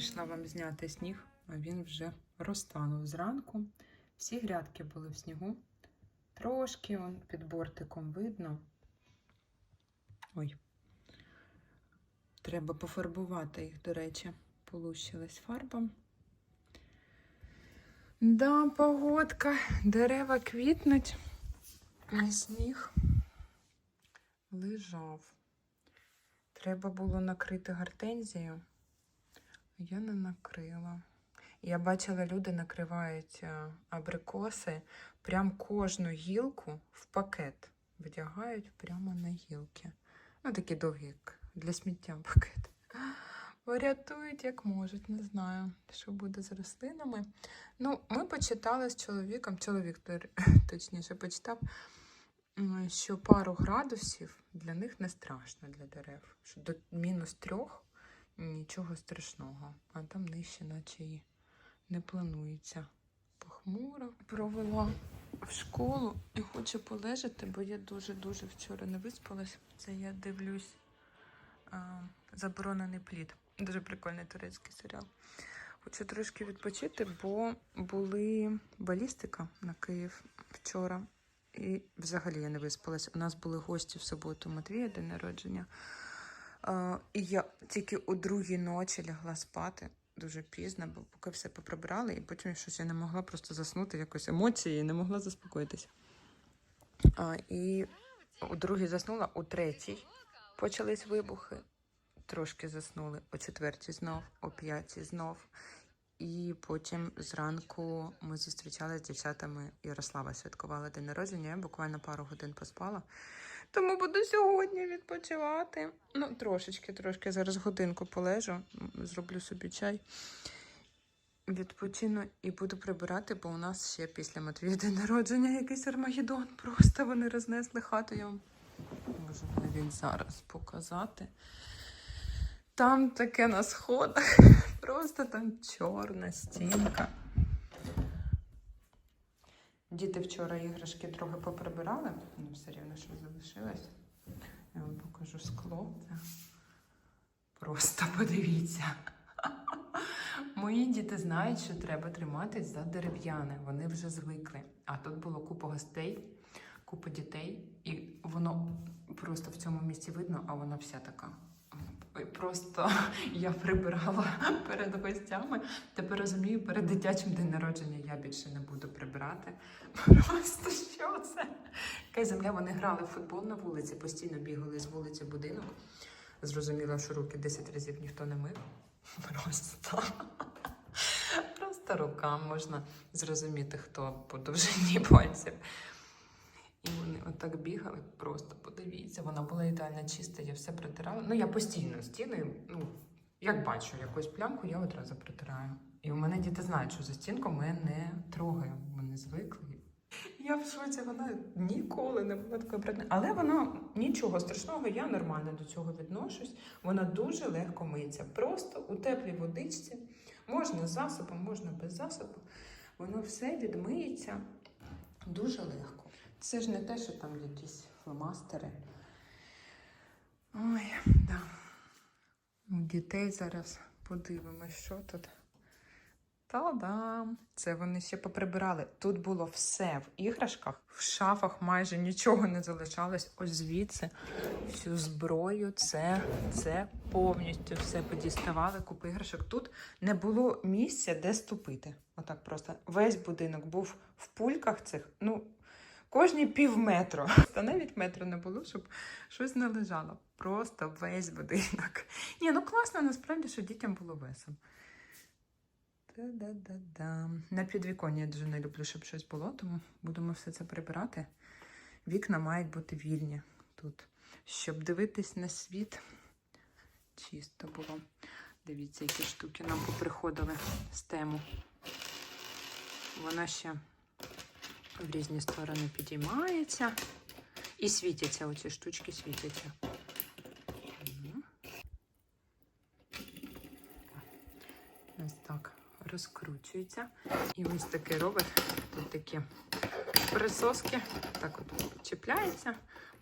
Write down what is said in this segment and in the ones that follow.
Вирішила вам зняти сніг, а він вже розтанув зранку. Всі грядки були в снігу. Трошки он під бортиком видно. Ой. Треба пофарбувати їх, до речі, полущилась фарба. Да, погодка, дерева квітнуть, а сніг лежав. Треба було накрити гортензію, я не накрила. Я бачила, люди накривають е, абрикоси, прям кожну гілку в пакет вдягають прямо на гілки. Ну, такі довгі, як для сміття пакет. Порятують, як можуть, не знаю, що буде з рослинами. Ну, ми почитали з чоловіком, чоловік точніше почитав, що пару градусів для них не страшно для дерев. Що до мінус трьох нічого страшного, а там нижче, наче і не планується. Похмуро провела в школу і хочу полежати, бо я дуже-дуже вчора не виспалась. Це я дивлюсь а, заборонений плід. Дуже прикольний турецький серіал. Хочу трошки відпочити, бо були балістика на Київ вчора. І взагалі я не виспалась. У нас були гості в суботу Матвія, день народження. І я тільки у другій ночі лягла спати дуже пізно, бо поки все поприбрали, і потім щось я не могла просто заснути, якось емоції, не могла заспокоїтися. І у другій заснула, у третій почались вибухи. Трошки заснули, о четвертій знов, о п'ятій знов. І потім зранку ми зустрічалися з дівчатами. Ярослава святкувала день народження. Я буквально пару годин поспала. Тому буду сьогодні відпочивати. Ну, трошечки, трошки зараз годинку полежу, зроблю собі чай. Відпочину і буду прибирати, бо у нас ще після Матвія день народження якийсь Армагеддон. Просто вони рознесли хату. Я вам можу навіть зараз показати. Там таке на сходах. Просто там чорна стінка. Діти вчора іграшки трохи поприбирали, ну все рівно що залишилось. Я вам покажу скло. Це просто подивіться. Мої діти знають, що треба триматись за дерев'яне. Вони вже звикли. А тут було купа гостей, купа дітей, і воно просто в цьому місці видно, а вона вся така. Просто я прибирала перед гостями. Тепер розумію, перед дитячим день народження я більше не буду прибирати. Просто що це? Яка земля вони грали в футбол на вулиці, постійно бігали з вулиці в будинок. Зрозуміла, що руки 10 разів ніхто не мив. Просто. Просто рукам можна зрозуміти, хто по довжині пальців. І вони отак бігали, просто подивіться, вона була ідеально чиста, я все протирала. Ну, я постійно стіни, ну, як бачу якусь плямку, я одразу протираю. І у мене діти знають, що за стінку ми не трогаємо, вони звикли. Я в шоці, вона ніколи не була такою предметною. Але вона нічого страшного, я нормально до цього відношусь. Вона дуже легко миється. Просто у теплій водичці, можна з засобом, можна без засобу. Воно все відмиється дуже легко. Це ж не те, що там якісь фломастери. Ой, да. Дітей зараз подивимось, що тут. Та-дам! Це вони ще поприбирали. Тут було все в іграшках, в шафах майже нічого не залишалось. Ось звідси всю зброю, це, це повністю все подіставали, купи іграшок. Тут не було місця, де ступити. Отак просто весь будинок був в пульках цих. Ну, кожні пів метру. Та навіть метру не було, щоб щось не лежало. Просто весь будинок. Ні, ну класно, насправді, що дітям було весело. Та-да-да-да. На підвіконні я дуже не люблю, щоб щось було, тому будемо все це прибирати. Вікна мають бути вільні тут, щоб дивитись на світ. Чисто було. Дивіться, які штуки нам поприходили з тему. Вона ще в різні сторони підіймається. І світяться, оці штучки світяться. Ось так розкручується. І ось такий робить. Тут такі присоски так от чіпляється,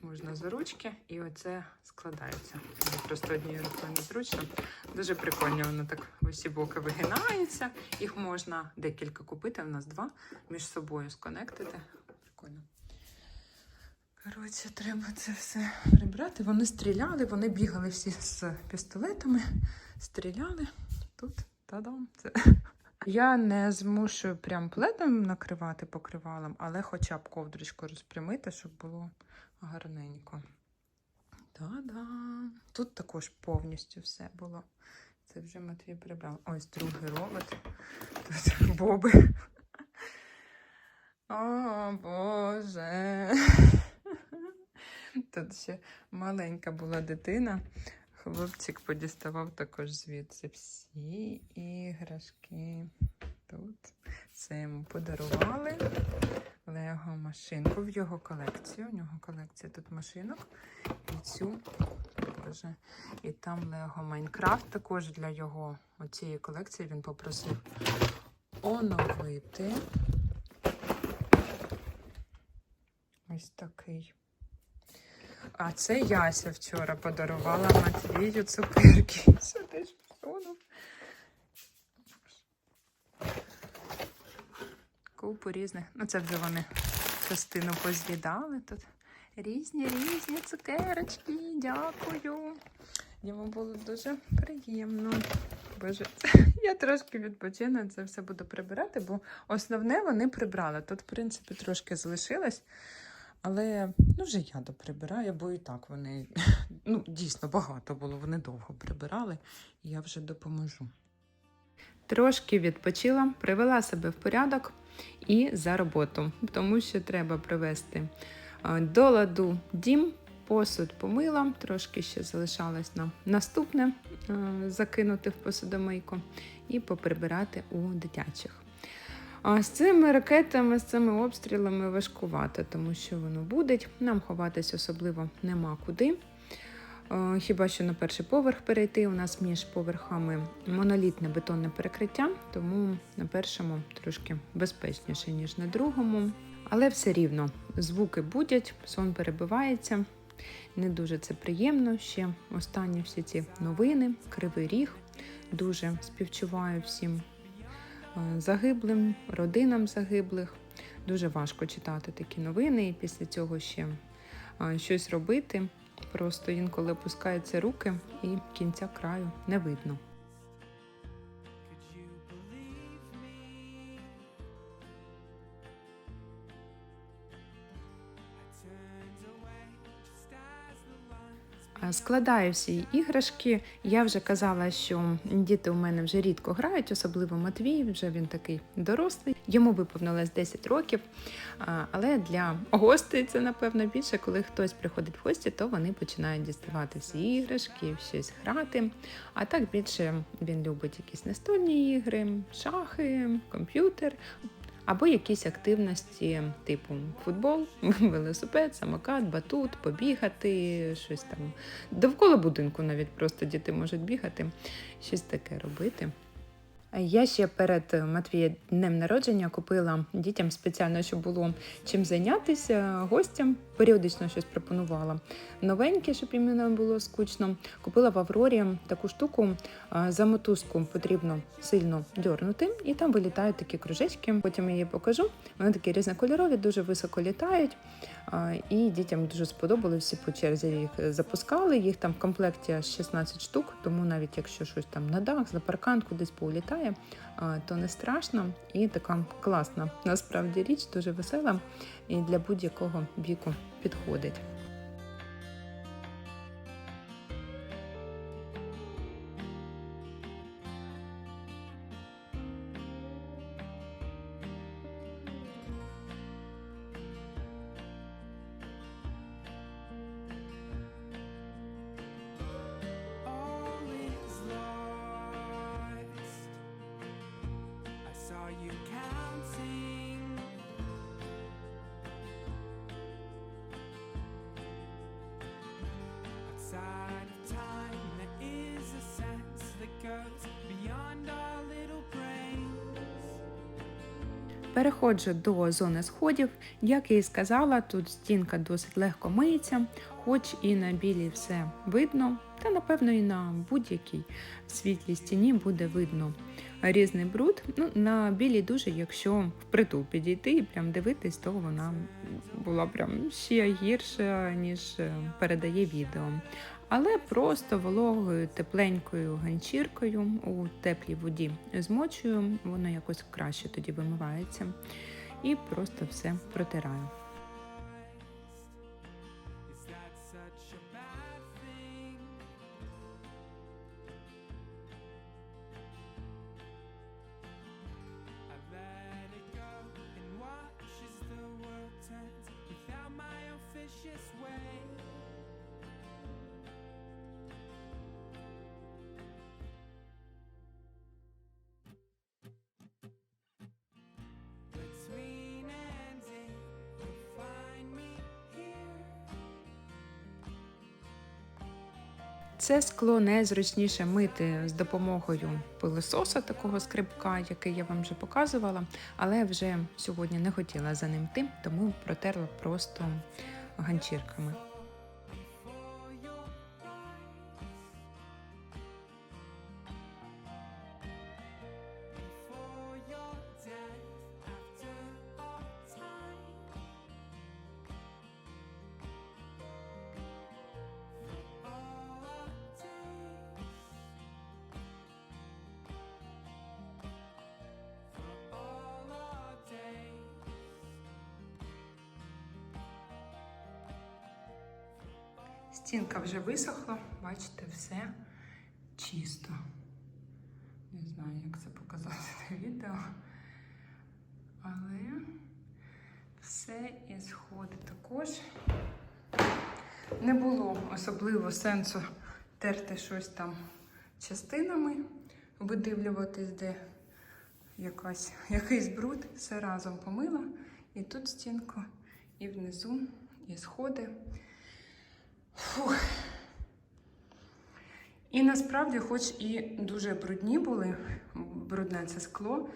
можна за ручки, і оце складається. Просто однією рукою незручно. Дуже прикольно, воно так усі боки вигинається. Їх можна декілька купити, у нас два між собою сконектити. Прикольно. Коротше, треба це все прибрати. Вони стріляли, вони бігали всі з пістолетами, стріляли. Тут та-дам. Це. Я не змушую прям пледом накривати покривалом, але хоча б ковдрочку розпрямити, щоб було гарненько. Та-да. Тут також повністю все було. Це вже Матвій прибрав. Ось другий робот. Тут боби. О, Боже. Тут ще маленька була дитина. Хлопчик подіставав також звідси всі іграшки. Тут це йому подарували Лего машинку в його колекцію. У нього колекція тут машинок. І цю Боже. І там Лего Майнкрафт також для його оцієї колекції він попросив оновити. Ось такий. А це Яся вчора подарувала Матвію цукерки. Сюди ж всунув. Купу різних. Ну, це вже вони частину поз'їдали тут. Різні різні цукерочки. Дякую. Йому було дуже приємно. Боже, я трошки відпочину, це все буду прибирати, бо основне вони прибрали. Тут, в принципі, трошки залишилось. Але ну, вже я доприбираю, бо і так вони ну, дійсно багато було, вони довго прибирали, і я вже допоможу. Трошки відпочила, привела себе в порядок і за роботу, тому що треба привести е, до ладу дім, посуд помила, трошки ще залишалось на наступне е, закинути в посудомийку і поприбирати у дитячих. А з цими ракетами, з цими обстрілами важкувато, тому що воно буде. Нам ховатись особливо нема куди. Хіба що на перший поверх перейти. У нас між поверхами монолітне бетонне перекриття, тому на першому трошки безпечніше, ніж на другому. Але все рівно звуки будять, сон перебивається. Не дуже це приємно. Ще останні всі ці новини, кривий ріг. Дуже співчуваю всім Е, загиблим, родинам загиблих. Дуже важко читати такі новини і після цього ще е, щось робити. Просто інколи опускаються руки і кінця краю не видно. Складаю всі іграшки. Я вже казала, що діти у мене вже рідко грають, особливо Матвій, вже він такий дорослий. Йому виповнилось 10 років. Але для гостей це, напевно, більше, коли хтось приходить в гості, то вони починають діставати всі іграшки, щось грати. А так більше він любить якісь настольні ігри, шахи, комп'ютер або якісь активності, типу футбол, велосипед, самокат, батут, побігати, щось там довкола будинку навіть просто діти можуть бігати, щось таке робити. Я ще перед Матвія днем народження купила дітям спеціально, щоб було чим зайнятися гостям. Періодично щось пропонувала новеньке, щоб їм не було скучно. Купила в Аврорі таку штуку за мотузку потрібно сильно дьорнути, і там вилітають такі кружечки. Потім я її покажу. Вони такі різнокольорові, дуже високо літають. І дітям дуже сподобалося, по черзі їх запускали. Їх там в комплекті аж 16 штук, тому навіть якщо щось там на дах, за паркан кудись поулітає, то не страшно і така класна насправді річ, дуже весела і для будь-якого віку підходить. Переходжу до зони сходів, як я і сказала, тут стінка досить легко миється, хоч і на білі все видно, та напевно і на будь-якій світлій стіні буде видно різний бруд. Ну, На білій дуже, якщо впритул підійти і прям дивитись, то вона була прям ще гірша, ніж е, передає відео. Але просто вологою, тепленькою ганчіркою у теплій воді змочую, воно якось краще тоді вимивається. І просто все протираю. Це скло найзручніше мити з допомогою пилососа, такого скрипка, який я вам вже показувала, але вже сьогодні не хотіла за ним тим, тому протерла просто ганчірками. Стінка вже висохла, бачите, все чисто. Не знаю, як це показати на відео. Але все і сходи також. Не було особливо сенсу терти щось там частинами, видивлюватись, де якась, якийсь бруд. Все разом помила. І тут стінку, і внизу, і сходи. Фух. І насправді, хоч і дуже брудні були, брудне це скло,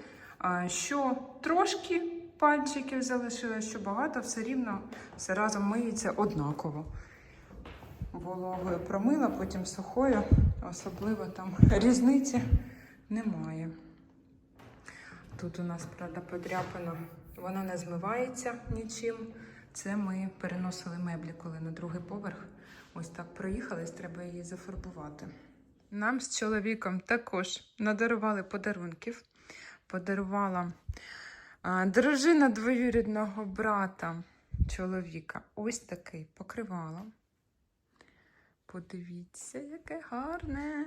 що трошки пальчиків залишилось, що багато, все рівно все разом миється однаково. Вологою промила, потім сухою, особливо там різниці немає. Тут у нас, правда, подряпина, вона не змивається нічим. Це ми переносили меблі, коли на другий поверх. Ось так проїхались, треба її зафарбувати. Нам з чоловіком також надарували подарунків. Подарувала а, дружина двоюрідного брата чоловіка. Ось такий покривало. Подивіться, яке гарне.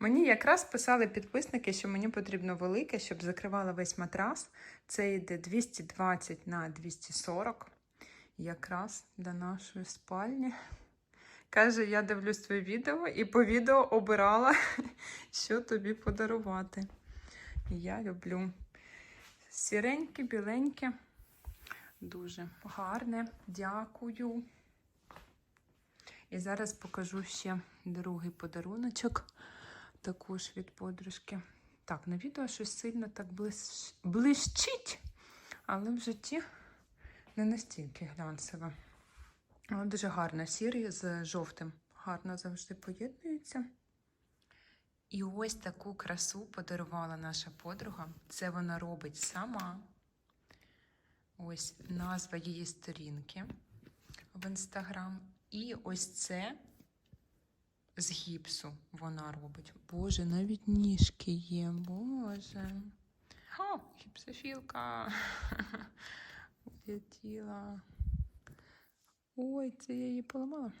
Мені якраз писали підписники, що мені потрібно велике, щоб закривала весь матрас. Це йде 220 на 240. Якраз для нашої спальні. Каже, я дивлюсь твоє відео і по відео обирала, що тобі подарувати. Я люблю сіреньке, біленьке. Дуже гарне. Дякую. І зараз покажу ще другий подаруночок, також від подружки. Так, на відео щось сильно так блищить, але в житті не настільки глянцево. Дуже гарно сірий з жовтим. Гарно завжди поєднується. І ось таку красу подарувала наша подруга. Це вона робить сама. Ось назва її сторінки в інстаграм. І ось це з гіпсу вона робить. Боже, навіть ніжки є, Боже. О, гіпсофілка. Улетіла. Ой, це я її поламала.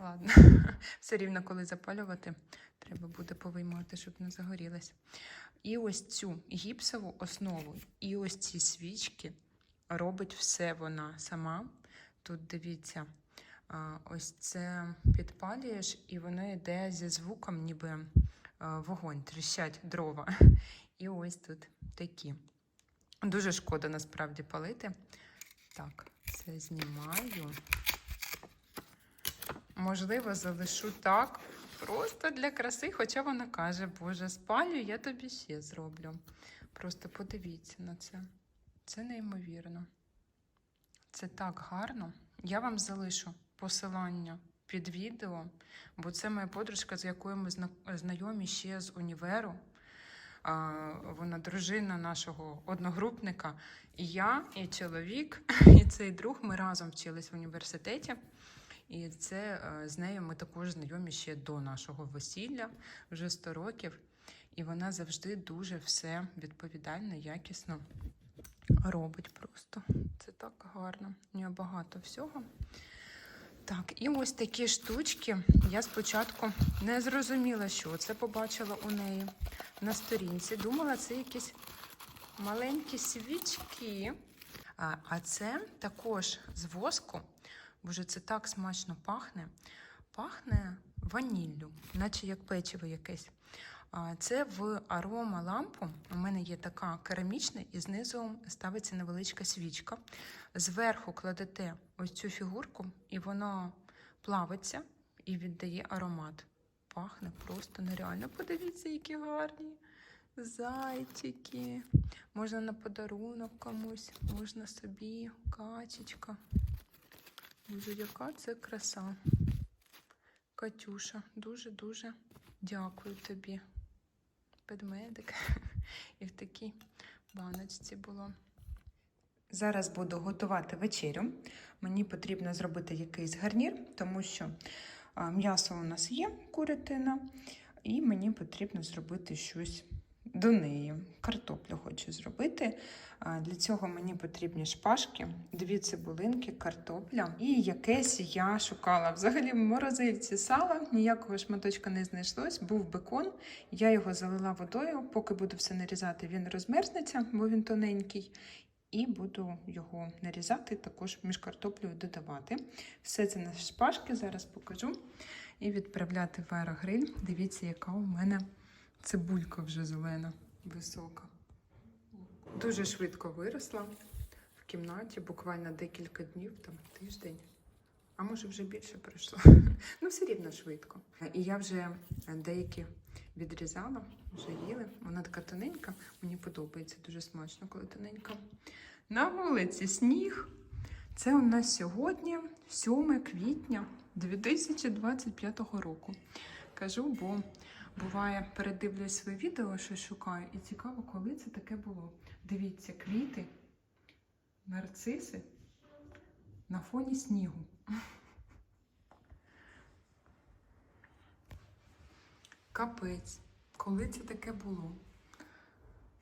Ладно, все рівно, коли запалювати, треба буде повиймати, щоб не загорілась. І ось цю гіпсову основу, і ось ці свічки робить все вона сама. Тут дивіться, ось це підпалюєш, і воно йде зі звуком, ніби вогонь, тріщать дрова. І ось тут такі. Дуже шкода насправді палити. Так, це знімаю. Можливо, залишу так. Просто для краси, хоча вона каже, Боже, спалю, я тобі ще зроблю. Просто подивіться на це. Це неймовірно. Це так гарно. Я вам залишу посилання під відео, бо це моя подружка, з якою ми знайомі ще з універу. Вона дружина нашого одногрупника. І я, і чоловік, і цей друг ми разом вчились в університеті. І це е, з нею ми також знайомі ще до нашого весілля, вже 100 років. І вона завжди дуже все відповідально, якісно робить просто. Це так гарно. У нього багато всього. Так, і ось такі штучки. Я спочатку не зрозуміла, що це побачила у неї на сторінці. Думала, це якісь маленькі свічки. А, а це також з воску. Боже, це так смачно пахне. Пахне ваніллю, наче як печиво якесь. Це в арома лампу. У мене є така керамічна, і знизу ставиться невеличка свічка. Зверху кладете ось цю фігурку, і воно плавиться і віддає аромат. Пахне просто нереально. Подивіться, які гарні зайчики. Можна на подарунок комусь, можна собі, качечка. Боже, яка це краса. Катюша, дуже-дуже дякую тобі. Педмедик. І в такій баночці було. Зараз буду готувати вечерю. Мені потрібно зробити якийсь гарнір, тому що м'ясо у нас є, курятина, і мені потрібно зробити щось до неї. Картоплю хочу зробити. Для цього мені потрібні шпажки, дві цибулинки, картопля. І якесь я шукала. Взагалі в морозильці сала, ніякого шматочка не знайшлось, був бекон. Я його залила водою, поки буду все нарізати, він розмерзнеться, бо він тоненький. І буду його нарізати, також між картоплею додавати. Все це на шпажки, зараз покажу. І відправляти в аерогриль. Дивіться, яка у мене цибулька вже зелена, висока. Дуже швидко виросла в кімнаті, буквально декілька днів, там тиждень. А може вже більше пройшло. ну, все рівно швидко. І я вже деякі відрізала, вже їли. Вона така тоненька, мені подобається дуже смачно, коли тоненька. На вулиці сніг. Це у нас сьогодні 7 квітня 2025 року. Кажу, бо буває, передивлюсь своє відео, що шукаю, і цікаво, коли це таке було. Дивіться, квіти, нарциси на фоні снігу. Капець, коли це таке було?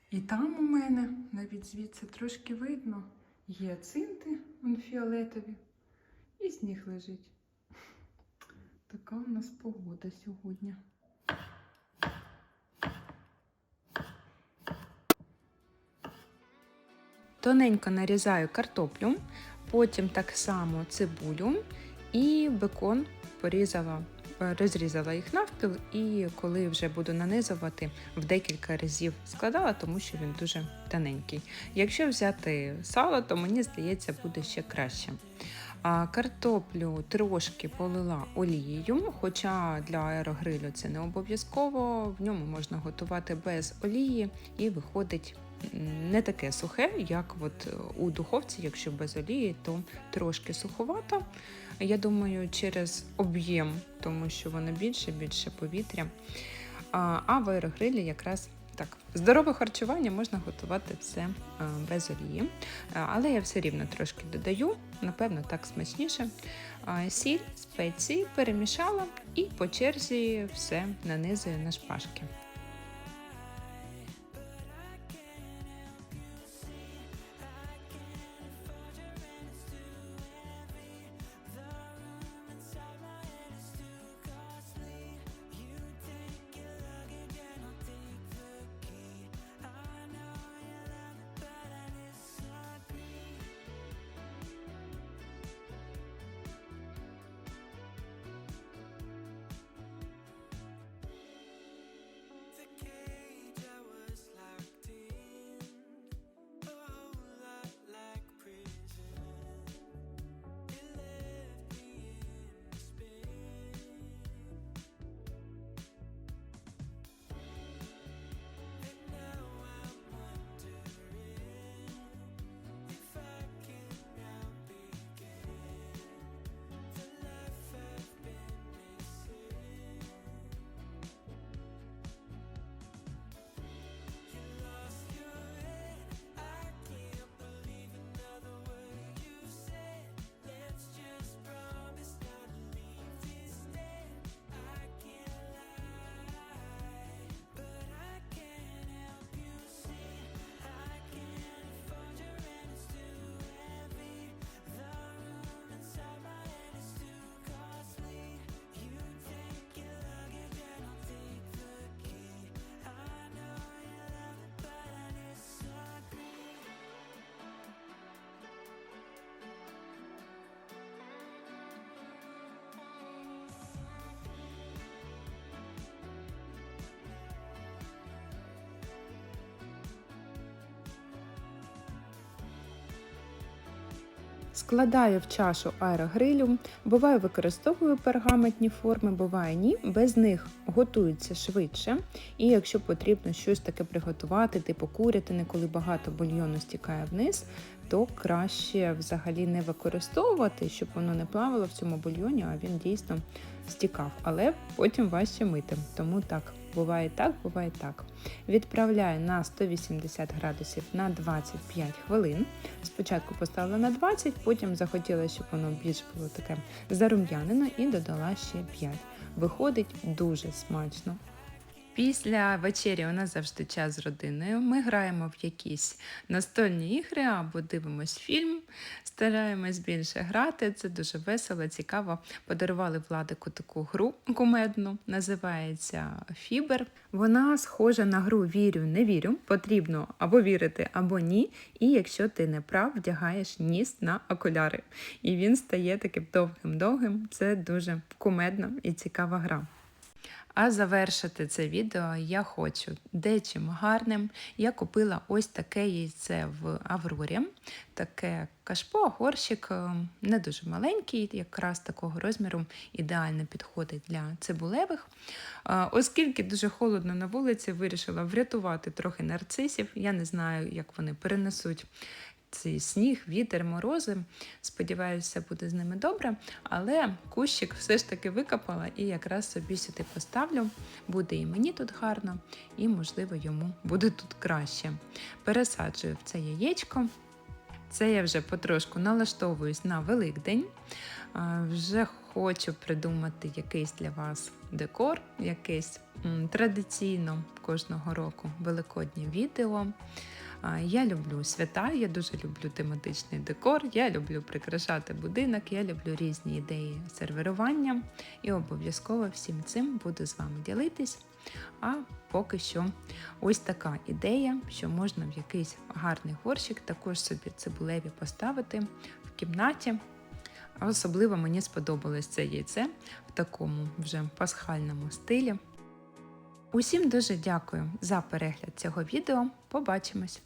І там у мене навіть звідси трошки видно є цинти вон фіолетові, і сніг лежить. Така у нас погода сьогодні. Тоненько нарізаю картоплю, потім так само цибулю і бекон порізала, розрізала їх навпіл, і коли вже буду нанизувати, в декілька разів складала, тому що він дуже тоненький. Якщо взяти сало, то мені здається, буде ще краще. А картоплю трошки полила олією, хоча для аерогрилю це не обов'язково. В ньому можна готувати без олії і виходить не таке сухе, як от у духовці, якщо без олії, то трошки суховато. Я думаю, через об'єм, тому що воно більше, більше повітря. А, в аерогрилі якраз так, здорове харчування можна готувати все без олії. Але я все рівно трошки додаю, напевно, так смачніше. Сіль, спеції перемішала і по черзі все нанизую на шпажки. Складаю в чашу аерогрилю, буває використовую пергаментні форми, буває ні. Без них готується швидше. І якщо потрібно щось таке приготувати, типу курятини, коли багато бульйону стікає вниз, то краще взагалі не використовувати, щоб воно не плавало в цьому бульйоні, а він дійсно стікав. Але потім важче мити. Тому так, буває так, буває так. Відправляю на 180 градусів на 25 хвилин. Спочатку поставила на 20, потім захотіла, щоб воно більш було таке зарум'янено і додала ще 5. Виходить дуже смачно. Після вечері у нас завжди час з родиною. Ми граємо в якісь настольні ігри або дивимось фільм, стараємось більше грати. Це дуже весело, цікаво. Подарували Владику таку гру кумедну, називається Фібер. Вона схожа на гру Вірю, не вірю. Потрібно або вірити, або ні. І якщо ти не прав, вдягаєш ніс на окуляри. І він стає таким довгим-довгим. Це дуже кумедна і цікава гра. А завершити це відео я хочу дечим гарним. Я купила ось таке яйце в Аврорі. Таке кашпо, горщик е, не дуже маленький, якраз такого розміру ідеально підходить для цибулевих. Е, Оскільки дуже холодно на вулиці, вирішила врятувати трохи нарцисів. Я не знаю, як вони перенесуть цей сніг, вітер, морози. Сподіваюся, буде з ними добре. Але кущик все ж таки викопала і якраз собі сюди поставлю. Буде і мені тут гарно, і, можливо, йому буде тут краще. Пересаджую в це яєчко. Це я вже потрошку налаштовуюсь на Великдень. Вже хочу придумати якийсь для вас декор, якесь традиційно кожного року великоднє відео. Я люблю свята, я дуже люблю тематичний декор, я люблю прикрашати будинок, я люблю різні ідеї сервірування і обов'язково всім цим буду з вами ділитись. А поки що ось така ідея, що можна в якийсь гарний горщик також собі цибулеві поставити в кімнаті. Особливо мені сподобалось це яйце в такому вже пасхальному стилі. Усім дуже дякую за перегляд цього відео. Побачимось!